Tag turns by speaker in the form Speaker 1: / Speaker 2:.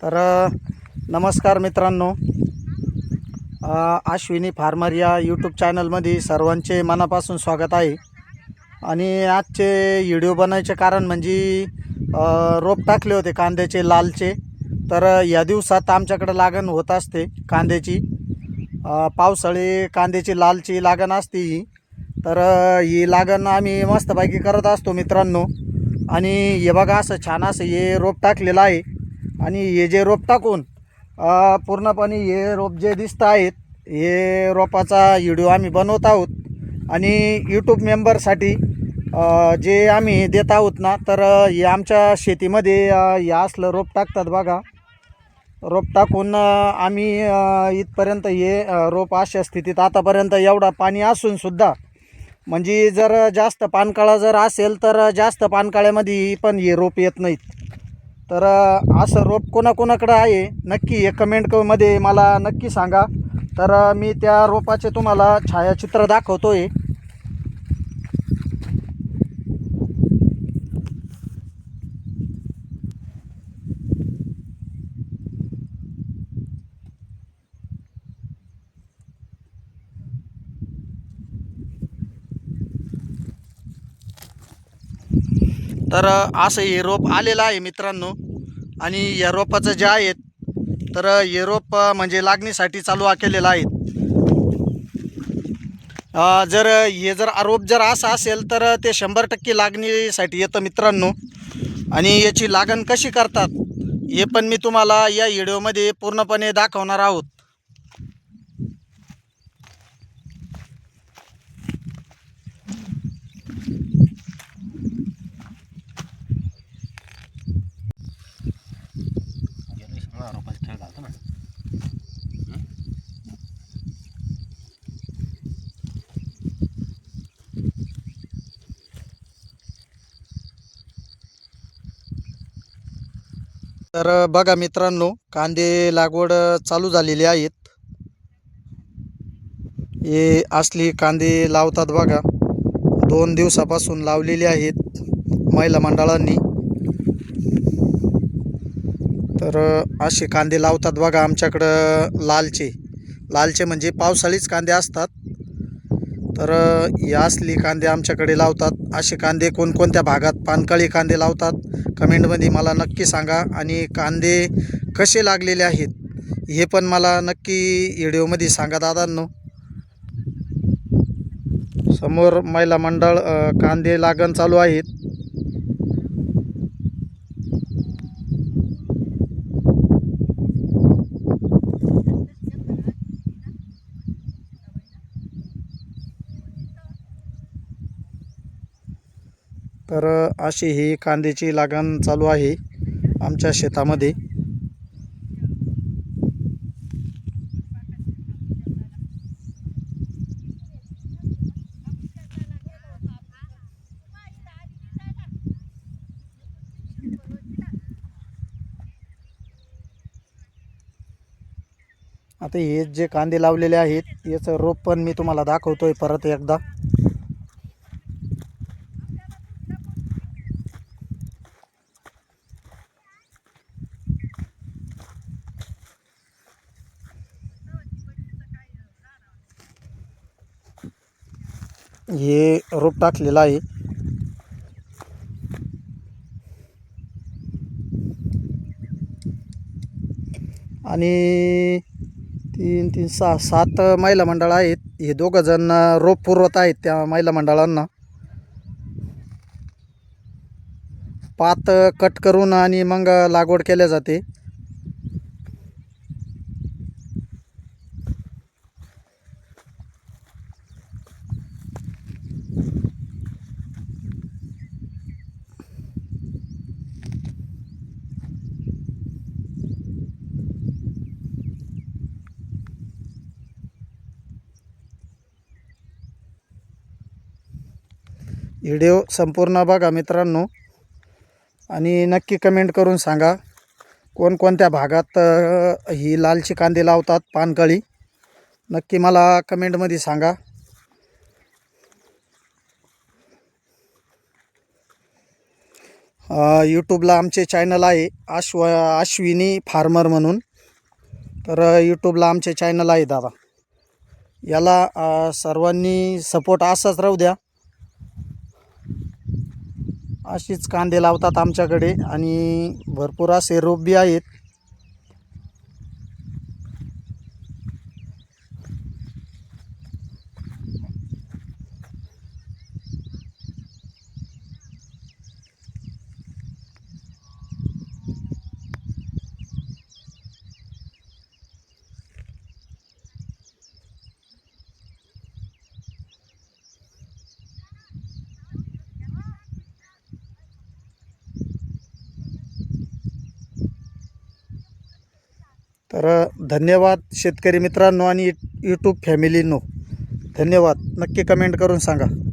Speaker 1: तर नमस्कार मित्रांनो. आश्विनी अश्विनी फार्मर या यूट्यूब चॅनलमध्ये सर्वांचे मनापासून स्वागत आहे. आणि आजचे व्हिडिओ बनायचे कारण म्हणजे रोप टाकले होते कांद्याचे लालचे. तर या दिवसात आमच्याकडं लागण होत असते कांद्याची. पावसाळी कांद्याची लालची लागण असते ही. तर ही लागण आम्ही मस्तपैकी करत असतो मित्रांनो. आणि हे बघा असं छान असं हे रोप टाकलेलं आहे. आणि हे जे रोप टाकून पूर्णपणे हे रोप जे दिसत आहेत हे रोपाचा व्हिडिओ आम्ही बनवत आहोत. आणि यूट्यूब मेंबरसाठी जे आम्ही देत आहोत ना तर हे आमच्या शेतीमध्ये हे असलं रोप टाकतात बघा. रोप टाकून आम्ही इथपर्यंत हे रोप अशा स्थितीत आतापर्यंत एवढा पाणी असूनसुद्धा म्हणजे जर जास्त पानकाळा जर असेल तर जास्त पानकाळ्यामध्ये पण हे रोप येत नाहीत. तर असं रोप कोणाकोणाकडं आहे नक्की हे कमेंटमध्ये मला नक्की सांगा. तर मी त्या रोपाचे तुम्हाला छायाचित्र दाखवतो आहे तर असं हे रोप आलेलं आहे मित्रांनो. आणि या रोपाचं जे आहेत तर हे रोप म्हणजे लागणीसाठी चालू केलेलं आहे. जर हे जर आरोप जर असं असेल तर ते शंभर टक्के लागणीसाठी येतं मित्रांनो. आणि याची लागण कशी करतात हे पण मी तुम्हाला या व्हिडिओमध्ये पूर्णपणे दाखवणार आहोत. तर बघा मित्रांनो कांदे लागवड चालू झालेली आहेत. हे असली कांदे लावतात बघा. दोन दिवसापासून लावलेले आहेत महिला मंडळांनी. तर असे कांदे लावतात बघा आमच्याकडं लालचे. लालचे म्हणजे पावसाळीच कांदे असतात. तर या असली कांदे आमच्याकडे लावतात. असे कांदे कोणकोणत्या भागात पानकळी कांदे लावतात कमेंटमध्ये मला नक्की सांगा. आणि कांदे कसे लागलेले आहेत हे पण मला नक्की व्हिडिओमध्ये सांगा दादांनो. समोर महिला मंडळ कांदे लागण चालू आहेत. तर अशी ही कांद्याची लागण चालू आहे आमच्या शेतामध्ये. आता हे जे कांदे लावलेले आहेत याचं रोप पण मी तुम्हाला दाखवतोय परत एकदा. हे रोप टाकलेलं आहे. आणि तीन तीन सहा सात महिला मंडळ आहेत. हे दोघं जण रोप पुरवत आहेत त्या महिला मंडळांना. पात कट करून आणि मग लागवड केल्या जाते. व्हिडिओ संपूर्ण बघा मित्रांनो. आणि नक्की कमेंट करून सांगा कोणकोणत्या भागात ही लालची कांदे लावतात पानकळी. नक्की मला कमेंटमध्ये सांगा. यूट्यूबला आमचे चॅनल आहे आश्व आश्विनी फार्मर म्हणून. तर यूट्यूबला आमचे चॅनल आहे दादा. याला सर्वांनी सपोर्ट असाच राहू द्या. अशीच कांदे लावतात आमच्याकडे आणि भरपूर असे रोप बी आहेत. तर धन्यवाद शेतकरी मित्रांनो आणि यूट्यूब फॅमिलीनो. धन्यवाद. नक्की कमेंट करून सांगा.